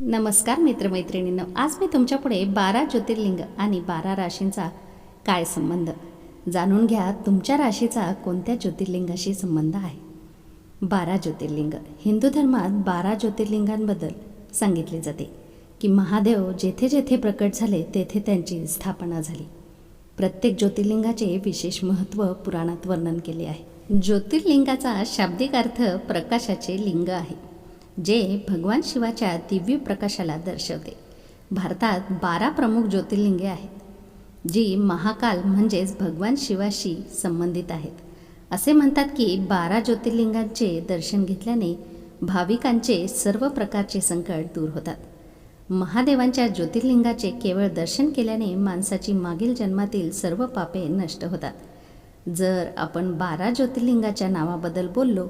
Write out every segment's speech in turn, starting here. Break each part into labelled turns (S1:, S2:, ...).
S1: नमस्कार मित्रमैत्रिणींनो. आज मी तुमच्यापुढे बारा ज्योतिर्लिंग आणि बारा राशींचा काय संबंध? जाणून घ्या तुमच्या राशीचा कोणत्या ज्योतिर्लिंगाशी संबंध आहे? बारा ज्योतिर्लिंग. हिंदू धर्मात बारा ज्योतिर्लिंगांबद्दल सांगितले जाते की महादेव जेथे जेथे प्रकट झाले तेथे त्यांची स्थापना झाली. प्रत्येक ज्योतिर्लिंगाचे विशेष महत्त्व पुराणात वर्णन केले आहे. ज्योतिर्लिंगाचा शाब्दिक अर्थ प्रकाशाचे लिंग आहे. जे भगवान शिवाच्या दिव्य प्रकाशाला दर्शवते. भारतात बारा प्रमुख ज्योतिर्लिंगे आहेत जी महाकाल म्हणजेच भगवान शिवाशी संबंधित आहेत. असे म्हणतात की बारा ज्योतिर्लिंगांचे दर्शन घेतल्याने भाविकांचे सर्व प्रकारचे संकट दूर होतात. महादेवांच्या ज्योतिर्लिंगाचे केवळ दर्शन केल्याने माणसाची मागील जन्मातील सर्व पापे नष्ट होतात. जर आपण बारा ज्योतिर्लिंगाच्या नावाबद्दल बोललो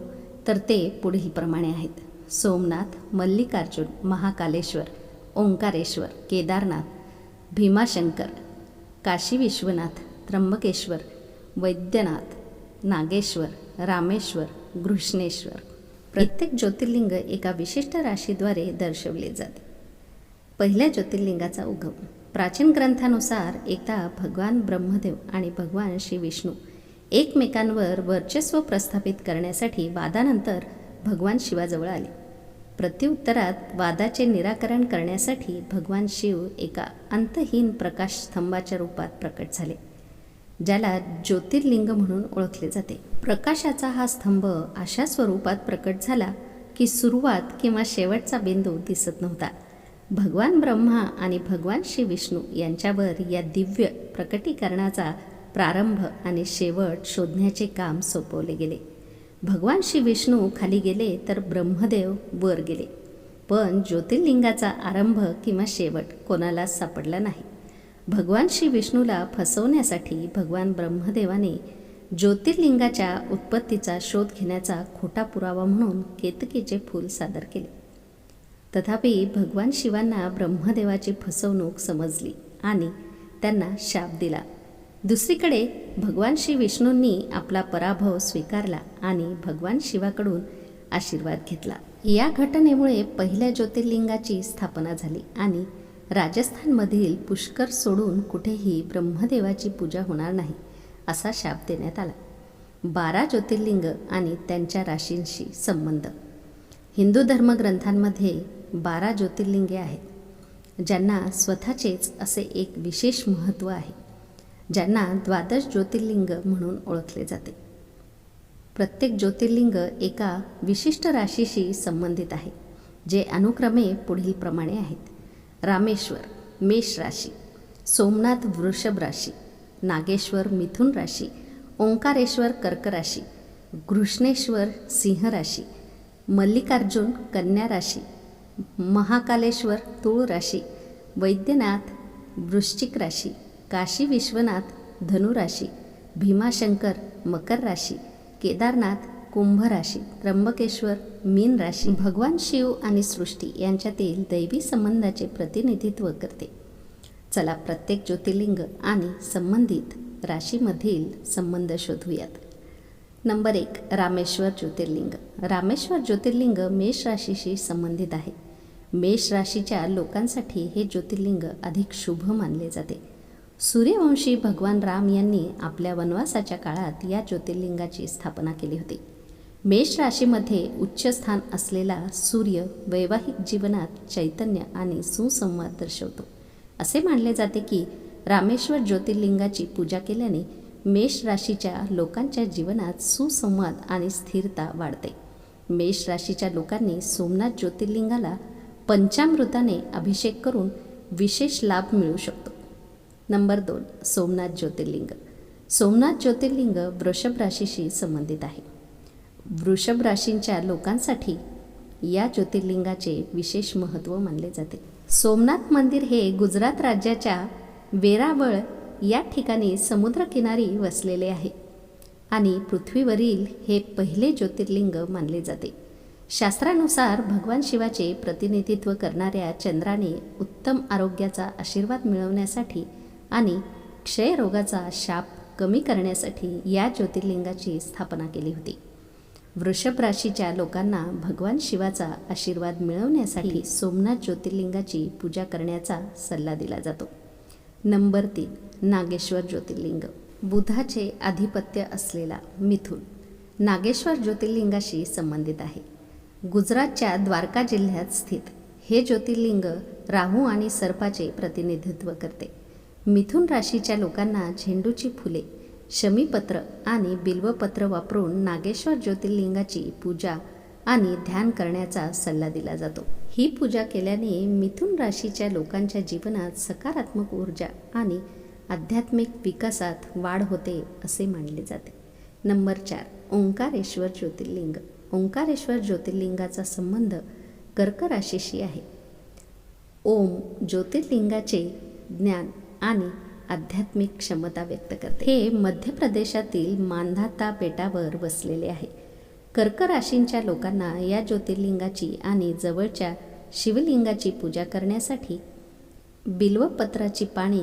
S1: तर ते पुढीलप्रमाणे आहेत. सोमनाथ मल्लिकार्जुन महाकालेश्वर ओंकारेश्वर केदारनाथ भीमाशंकर काशी विश्वनाथ त्र्यंबकेश्वर वैद्यनाथ नागेश्वर रामेश्वर घृष्णेश्वर. प्रत्येक ज्योतिर्लिंग एका विशिष्ट राशीद्वारे दर्शवले जाते. पहिल्या ज्योतिर्लिंगाचा उगम. प्राचीन ग्रंथानुसार एकदा भगवान ब्रह्मदेव आणि भगवान श्री विष्णू एकमेकांवर वर्चस्व प्रस्थापित करण्यासाठी वादानंतर भगवान शिवाजवळ आले. प्रत्युत्तरात वादाचे निराकरण करण्यासाठी भगवान शिव एका अंतहीन प्रकाश स्तंभाच्या रूपात प्रकट झाले ज्याला ज्योतिर्लिंग म्हणून ओळखले जाते. प्रकाशाचा हा स्तंभ अशा स्वरूपात प्रकट झाला की सुरुवात किंवा शेवटचा बिंदू दिसत नव्हता. भगवान ब्रह्मा आणि भगवान श्री विष्णू यांच्यावर या दिव्य प्रकटीकरणाचा प्रारंभ आणि शेवट शोधण्याचे काम सोपवले गेले. भगवान श्री विष्णू खाली गेले तर ब्रह्मदेव वर गेले. पण ज्योतिर्लिंगाचा आरंभ किंवा शेवट कोणालाच सापडला नाही. भगवान श्री विष्णूला फसवण्यासाठी भगवान ब्रह्मदेवाने ज्योतिर्लिंगाच्या उत्पत्तीचा शोध घेण्याचा खोटा पुरावा म्हणून केतकीचे फूल सादर केले. तथापि भगवान शिवांना ब्रह्मदेवाची फसवणूक समजली आणि त्यांना शाप दिला. दुसरीकडे भगवान श्री विष्णूंनी आपला पराभव स्वीकारला आणि भगवान शिवाकडून आशीर्वाद घेतला. या घटनेमुळे पहिल्या ज्योतिर्लिंगाची स्थापना झाली आणि राजस्थानमधील पुष्कर सोडून कुठेही ब्रह्मदेवाची पूजा होणार नाही असा शाप देण्यात आला. बारा ज्योतिर्लिंग आणि त्यांच्या राशींशी संबंध. हिंदू धर्मग्रंथांमध्ये बारा ज्योतिर्लिंगे आहेत ज्यांना स्वतःचेच असे एक विशेष महत्त्व आहे. ज्यांना द्वादश ज्योतिर्लिंग म्हणून ओळखले जाते. प्रत्येक ज्योतिर्लिंग एका विशिष्ट राशीशी संबंधित आहे जे अनुक्रमे पुढीलप्रमाणे आहेत. रामेश्वर मेष राशी सोमनाथ वृषभ राशी नागेश्वर मिथुन राशी ओंकारेश्वर कर्क राशी घृष्णेश्वर सिंह राशी मल्लिकार्जुन कन्या राशी महाकालेश्वर तुळ राशी वैद्यनाथ वृश्चिक राशी काशी विश्वनाथ धनुराशी भीमाशंकर मकर राशी केदारनाथ कुंभ राशी त्र्यंबकेश्वर मीन राशी भगवान शिव आणि सृष्टी यांच्यातील दैवी संबंधाचे प्रतिनिधित्व करते. चला प्रत्येक ज्योतिर्लिंग आणि संबंधित राशीमधील संबंध शोधूयात. नंबर एक रामेश्वर ज्योतिर्लिंग. रामेश्वर ज्योतिर्लिंग मेष राशीशी संबंधित आहे. मेष राशीच्या लोकांसाठी हे ज्योतिर्लिंग अधिक शुभ मानले जाते. सूर्यवंशी भगवान राम यांनी आपल्या वनवासाच्या काळात या ज्योतिर्लिंगाची स्थापना केली होती. मेष राशीमध्ये उच्च स्थान असलेला सूर्य वैवाहिक जीवनात चैतन्य आणि सुसंवाद दर्शवतो. असे मानले जाते की रामेश्वर ज्योतिर्लिंगाची पूजा केल्याने मेष राशीच्या लोकांच्या जीवनात सुसंवाद आणि स्थिरता वाढते. मेष राशीच्या लोकांनी सोमनाथ ज्योतिर्लिंगाला पंचामृताने अभिषेक करून विशेष लाभ मिळू शकतो. नंबर दोन सोमनाथ ज्योतिर्लिंग. सोमनाथ ज्योतिर्लिंग वृषभ राशीशी संबंधित आहे. वृषभ राशींच्या लोकांसाठी या ज्योतिर्लिंगाचे विशेष महत्त्व मानले जाते. सोमनाथ मंदिर हे गुजरात राज्याच्या वेरावळ या ठिकाणी समुद्रकिनारी वसलेले आहे आणि पृथ्वीवरील हे पहिले ज्योतिर्लिंग मानले जाते. शास्त्रानुसार भगवान शिवाचे प्रतिनिधित्व करणाऱ्या चंद्राने उत्तम आरोग्याचा आशीर्वाद मिळवण्यासाठी आणि क्षयरोगाचा शाप कमी करण्यासाठी या ज्योतिर्लिंगाची स्थापना केली होती. वृषभ राशीच्या लोकांना भगवान शिवाचा आशीर्वाद मिळवण्यासाठी सोमनाथ ज्योतिर्लिंगाची पूजा करण्याचा सल्ला दिला जातो. नंबर तीन नागेश्वर ज्योतिर्लिंग. बुधाचे आधिपत्य असलेला मिथुन नागेश्वर ज्योतिर्लिंगाशी संबंधित आहे. गुजरातच्या द्वारका जिल्ह्यात स्थित हे ज्योतिर्लिंग राहू आणि सर्पाचे प्रतिनिधित्व करते. मिथुन राशीच्या लोकांना झेंडूची फुले शमीपत्र आणि बिल्वपत्र वापरून नागेश्वर ज्योतिर्लिंगाची पूजा आणि ध्यान करण्याचा सल्ला दिला जातो. ही पूजा केल्याने मिथुन राशीच्या लोकांच्या जीवनात सकारात्मक ऊर्जा आणि आध्यात्मिक विकासात वाढ होते असे मानले जाते. नंबर चार ओंकारेश्वर ज्योतिर्लिंग. ओंकारेश्वर ज्योतिर्लिंगाचा संबंध कर्क राशीशी आहे. ओम ज्योतिर्लिंगाचे ज्ञान आणि आध्यात्मिक क्षमता व्यक्त करते. हे मध्य प्रदेशातील मांधाता बेटावर वसलेले आहे. कर्क राशींच्या लोकांना या ज्योतिर्लिंगाची आणि जवळच्या शिवलिंगाची पूजा करण्यासाठी बिल्वपत्राची पाणी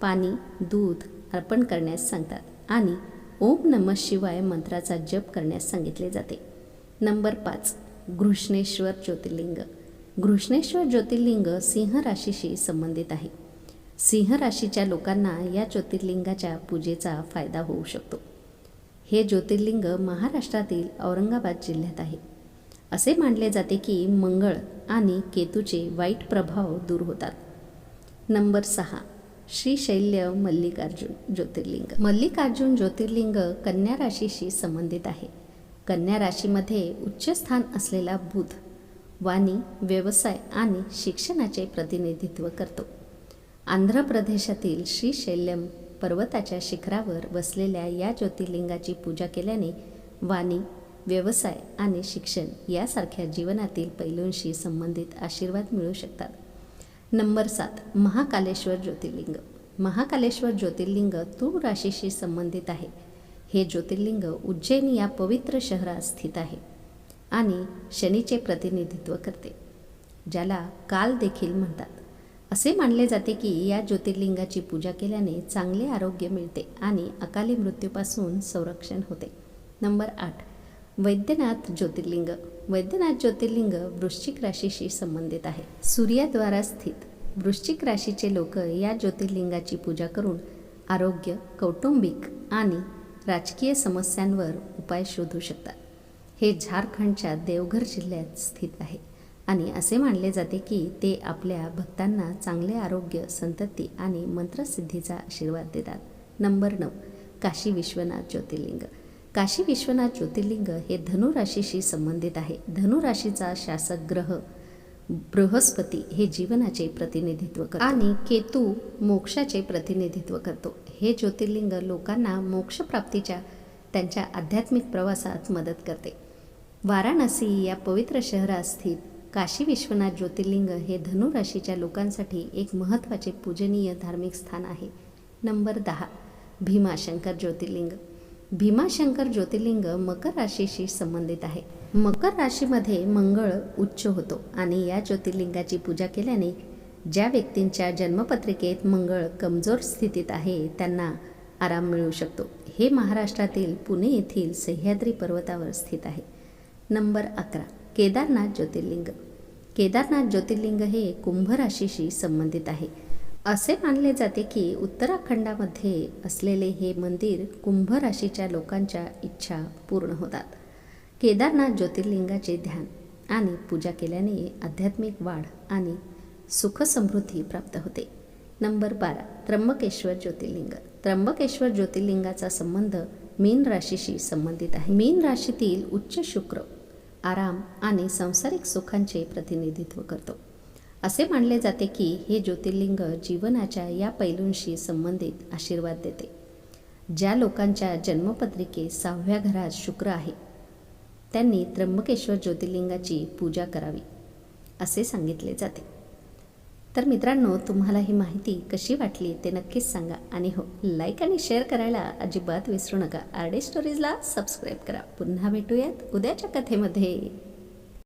S1: पाणी दूध अर्पण करण्यास सांगतात आणि ओम नमः शिवाय मंत्राचा जप करण्यास सांगितले जाते. नंबर पाच घृष्णेश्वर ज्योतिर्लिंग. घृष्णेश्वर ज्योतिर्लिंग सिंह राशीशी संबंधित आहे. सिंह राशीच्या लोकांना या ज्योतिर्लिंगाच्या पूजेचा फायदा होऊ शकतो. हे ज्योतिर्लिंग महाराष्ट्रातील औरंगाबाद जिल्ह्यात आहे. असे मानले जाते की मंगळ आणि केतूचे वाईट प्रभाव दूर होतात. नंबर सहा श्रीशैल्य मल्लिकार्जुन ज्योतिर्लिंग. मल्लिकार्जुन ज्योतिर्लिंग कन्या राशीशी संबंधित आहे. कन्या राशीमध्ये उच्च स्थान असलेला बुध वाणी व्यवसाय आणि शिक्षणाचे प्रतिनिधित्व करतो. आंध्र प्रदेशातील श्रीशैल्यम पर्वताच्या शिखरावर बसलेल्या या ज्योतिर्लिंगाची पूजा केल्याने वाणी व्यवसाय आणि शिक्षण यासारख्या जीवनातील पैलूंशी संबंधित आशीर्वाद मिळू शकतात. नंबर सात महाकालेश्वर ज्योतिर्लिंग. महाकालेश्वर ज्योतिर्लिंग तूळ राशीशी संबंधित आहे. हे ज्योतिर्लिंग उज्जैन या पवित्र शहरात स्थित आहे आणि शनीचे प्रतिनिधित्व करते ज्याला काल देखील म्हणतात. असे मानले जाते की या ज्योतिर्लिंगाची पूजा केल्याने चांगले आरोग्य मिळते आणि अकाली मृत्यूपासून संरक्षण होते. नंबर आठ. वैद्यनाथ ज्योतिर्लिंग. वैद्यनाथ ज्योतिर्लिंग वृश्चिक राशीशी संबंधित आहे. सूर्याद्वारा स्थित वृश्चिक राशीचे लोक या ज्योतिर्लिंगाची पूजा करून आरोग्य कौटुंबिक आणि राजकीय समस्यांवर उपाय शोधू शकतात. हे झारखंडच्या देवघर जिल्ह्यात स्थित आहे. आणि असे मानले जाते की ते आपल्या भक्तांना चांगले आरोग्य संतती आणि मंत्रसिद्धीचा आशीर्वाद देतात. नंबर नऊ काशी विश्वनाथ ज्योतिर्लिंग. काशी विश्वनाथ ज्योतिर्लिंग हे धनुराशीशी संबंधित आहे. धनुराशीचा शासक ग्रह बृहस्पती हे जीवनाचे प्रतिनिधित्व करतो आणि केतू मोक्षाचे प्रतिनिधित्व करतो. हे ज्योतिर्लिंग लोकांना मोक्षप्राप्तीच्या त्यांच्या आध्यात्मिक प्रवासात मदत करते. वाराणसी या पवित्र शहरात स्थित काशी विश्वनाथ ज्योतिर्लिंग हे धनुराशीच्या लोकांसाठी एक महत्त्वाचे पूजनीय धार्मिक स्थान आहे. नंबर दहा भीमाशंकर ज्योतिर्लिंग. भीमाशंकर ज्योतिर्लिंग मकर राशीशी संबंधित आहे. मकर राशीमध्ये मंगळ उच्च होतो आणि या ज्योतिर्लिंगाची पूजा केल्याने ज्या व्यक्तींच्या जन्मपत्रिकेत मंगळ कमजोर स्थितीत आहे त्यांना आराम मिळू शकतो. हे महाराष्ट्रातील पुणे येथील सह्याद्री पर्वतावर स्थित आहे. नंबर अकरा केदारनाथ ज्योतिर्लिंग. केदारनाथ ज्योतिर्लिंग हे कुंभ राशीशी संबंधित आहे. असे मानले जाते की उत्तराखंडामध्ये असलेले हे मंदिर कुंभ राशीच्या लोकांच्या इच्छा पूर्ण होतात. केदारनाथ ज्योतिर्लिंगाचे ध्यान आणि पूजा केल्याने आध्यात्मिक वाढ आणि सुखसमृद्धी प्राप्त होते. नंबर बारा त्र्यंबकेश्वर ज्योतिर्लिंग. त्र्यंबकेश्वर ज्योतिर्लिंगाचा संबंध मीन राशीशी संबंधित आहे. मीन राशीतील उच्च शुक्र आराम आणि सांसारिक सुखांचे प्रतिनिधित्व करतो. असे मानले जाते की हे ज्योतिर्लिंग जीवनाच्या या पैलूंशी संबंधित आशीर्वाद देते. ज्या लोकांच्या जन्मपत्रिके सहाव्या घरात शुक्र आहे त्यांनी त्र्यंबकेश्वर ज्योतिर्लिंगाची पूजा करावी असे सांगितले जाते. तर मित्रांनो तुम्हाला ही माहिती कशी वाटली ते नक्कीच सांगा. आणि हो लाईक आणि शेअर करायला अजिबात विसरू नका. आरडे स्टोरीजला सबस्क्राईब करा. पुन्हा भेटूयात उद्याच्या कथेमध्ये.